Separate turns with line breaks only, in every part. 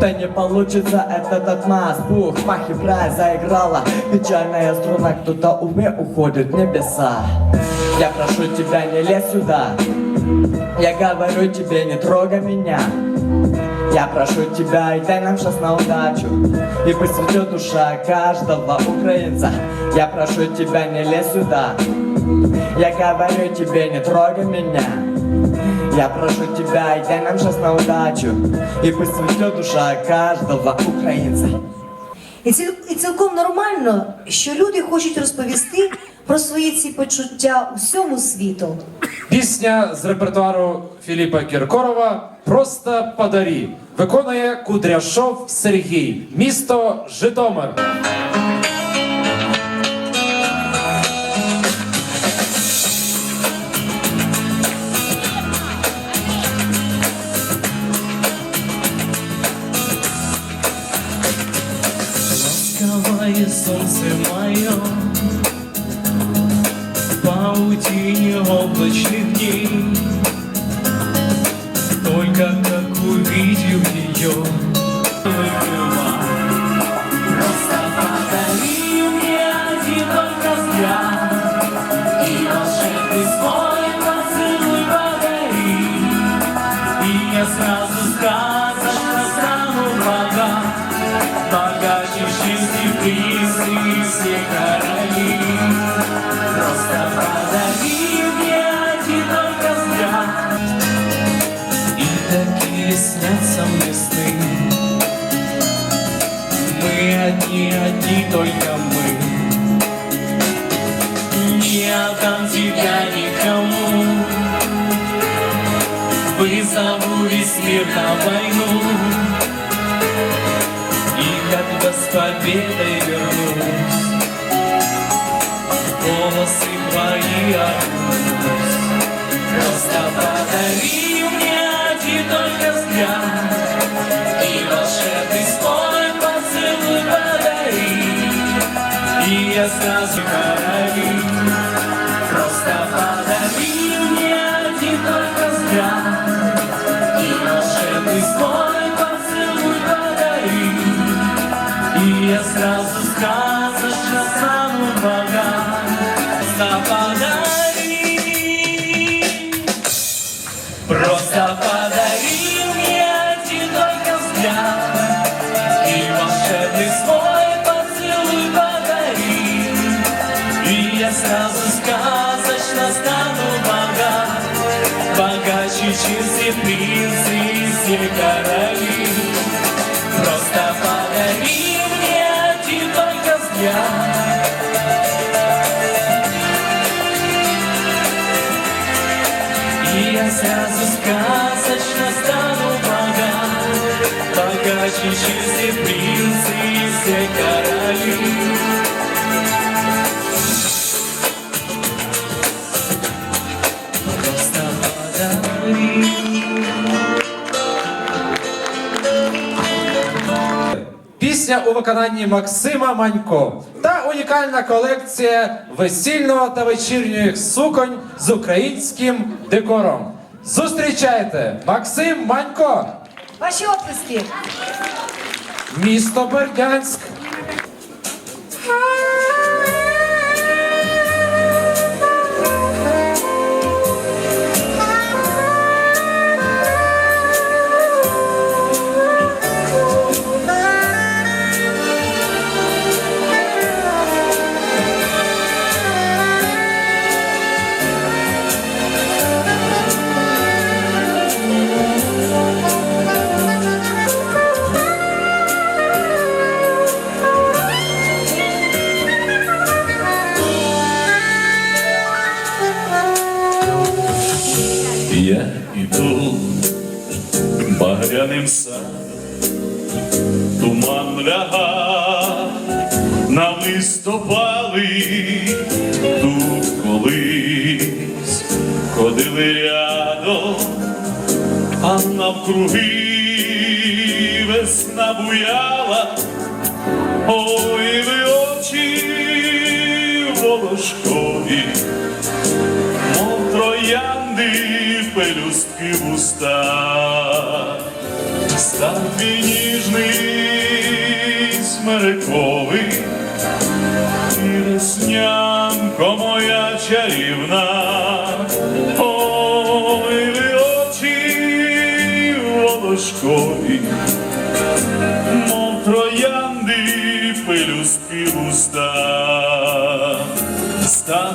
Да не получится этот отмаз Пух, пах и прай заиграла. Печальная струна, кто-то увы уходит в небеса. Я прошу тебя, не лезь сюда. Я говорю тебе, не трогай меня. Я прошу тебя, и дай нам шанс на удачу. И пусть цветет душа каждого украинца. Я прошу тебя, не лезь сюда. Я говорю тебе, не трогай меня Я прошу тебя, и дай нам шанс на удачу И пусть цветет душа каждого украинца
І, ціл, і цілком нормально, що люди хочуть розповісти про свої ці почуття усьому світу.
Пісня з репертуару Філіпа Кіркорова Просто подарі виконує Кудряшов Сергій, місто Житомир.
Ласковое солнце мое. В паутине облачных дней. Только как увидел ее Мы одни, только мы. Не отдам тебя никому. Вызову весь мир на войну. И когда с победой вернусь. Волосы твои окунусь Просто подари мне один только взгляд. И волшебный И я сразу короли все короли Просто подари мне один только И я сразу сказочно стану
у виконанні Максима Манько та унікальна колекція весільного та вечірньої суконь з українським декором. Зустрічайте Максим Манько,
Ваші оплески.
місто Бердянськ.
Туман ляга тут колись. Ходили рядом, а навкруги весна буяла, ой ви очі волошкові мов троянди пелюстки в уста, став ніжний смириковий, і веснянко моя чарівна, ви очі волошкові, мов троянди пелюстки уста,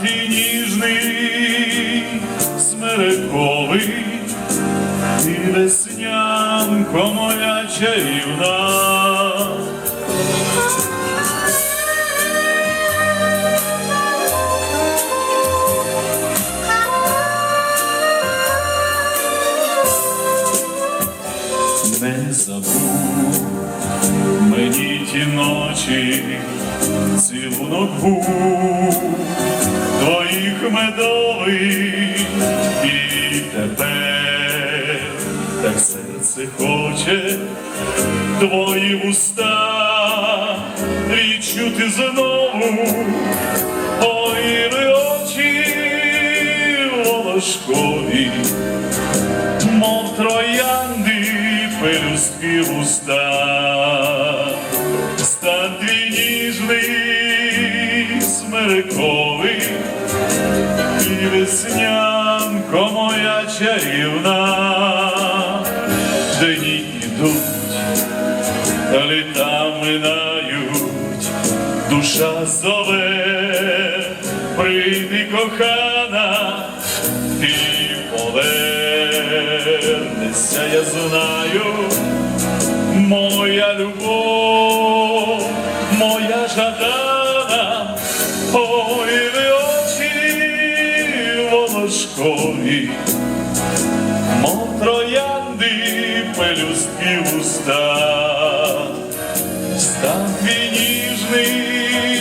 твій ніжний, смириковий, і веснянко моя чарівна. Не забув. Мені ті ночі, цілунок був. Твоїх медовий, і тепер так серце хоче твої уста відчути знову, ой, очі волошкові пелюстки уста, стан твій ніжний, смириковий, і веснянко моя чарівна, дні йдуть, літа минають, душа зове, прийди кохана, повернешся, я знаю, моя любов, моя жадана, ой, ви очі волошкові, мов троянди пелюстки уста, стан твій ніжний,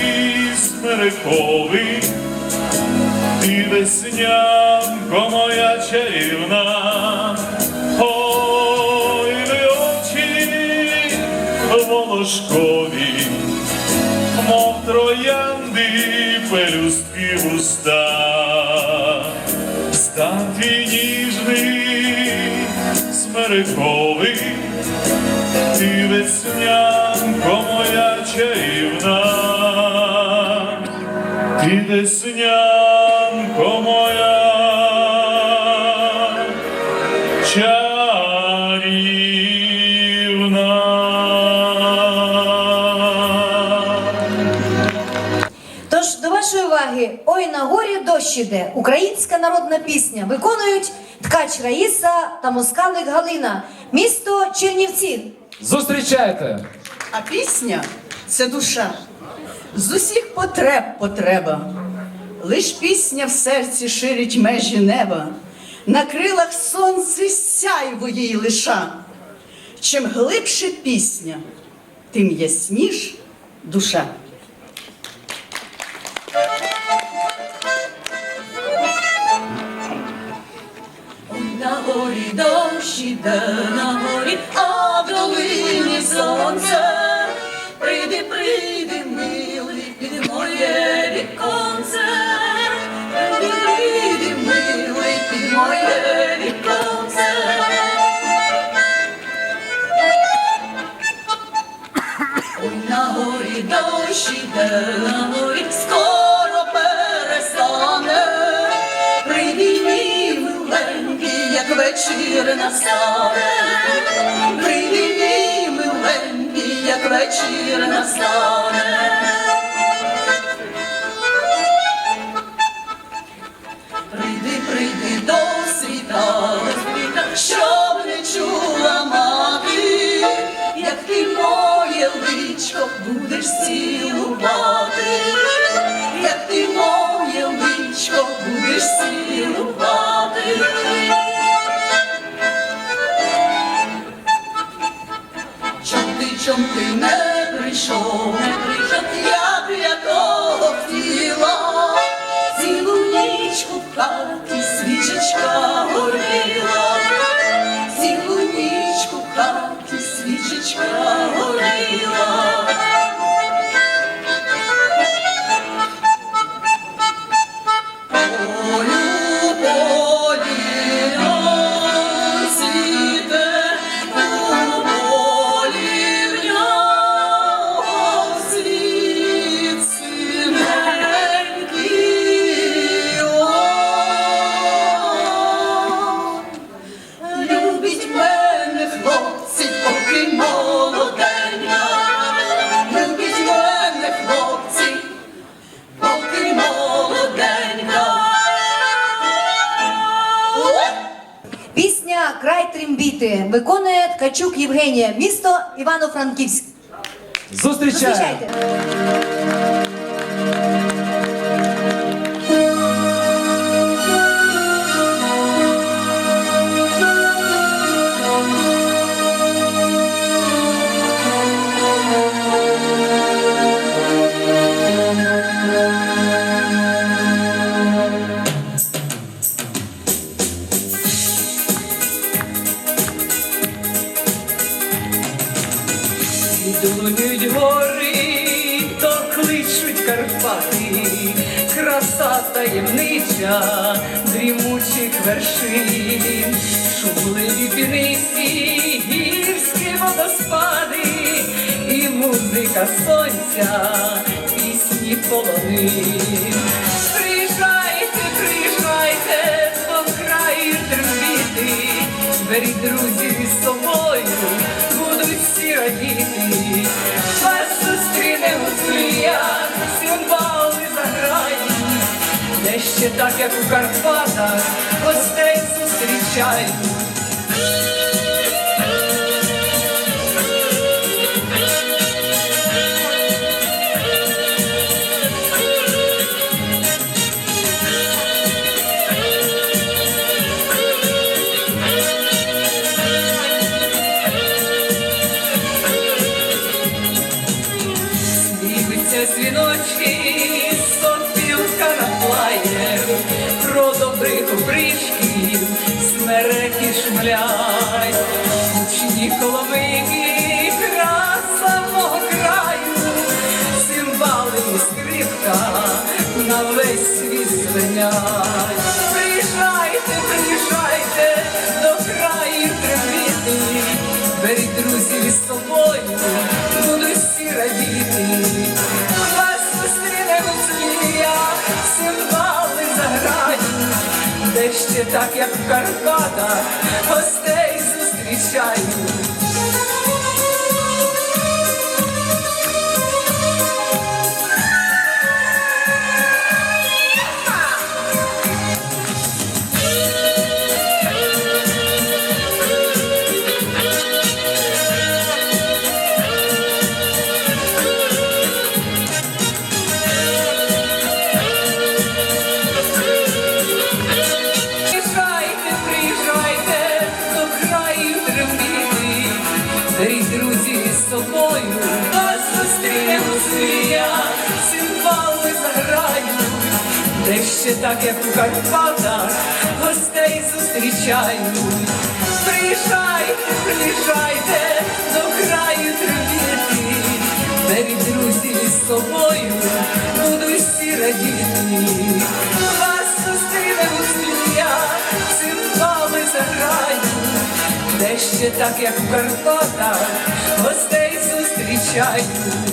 смириковий, ти веснянко моя чарівна, волошкові, мов троянди пелюстки уста, стан твій ніжний, смириковий, ти веснянко моя чарівна. Ти веснянко моя чарівна.
Уваги, ой на горі дощ іде. Українська народна пісня. Виконують ткач Раїса та москалик Галина. Місто Чернівці.
Зустрічайте!
А пісня це душа. З усіх потреб потреба. Лиш пісня в серці ширить межі неба, на крилах сонце сяйво їй лиша. Чим глибше пісня, тим ясніш душа.
Іде, на горі, а в долині сонце. Прийди, прийди, милий, під моє віконце. Прийди, прийди, милий, під моє віконце. Ой, на горі дощ іде, на горі вечір настане. прийми миленький, як вечір настане. Прийшов, не прийшов, я б якого хотіла, цілу нічку в хаті свічечка горіла, цілу нічку в хаті свічечка горіла.
Край трембіти виконує Ткачук Євгенія, місто Івано-Франківськ. Зустрічайте.
Таємнича, дрімучих вершин, шумливі пінисі, гірські водоспади, і музика сонця, пісні полонин. Приїжджайте, приїжджайте до краю трембіти, беріть друзів із собою, де ще так, як у Карпатах, гостей зустрічають. Ще так, як в Карпатах, гостей зустрічають. Ще так, як у Карпатах, гостей зустрічають. Приїжджайте, приїжджайте до краю трембіти, беріть друзі з собою, будуть всі радіти. Вас зустріне гуцулія, цимбали заграють, де ще так, як в Карпатах, гостей зустрічають.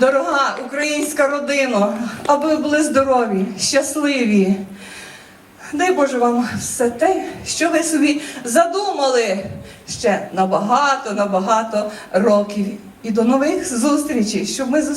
Дорога українська родина, аби ви були здорові, щасливі. Дай Боже вам все те, що ви собі задумали ще на багато, на багато років. І до нових зустрічей, щоб ми зустрічали.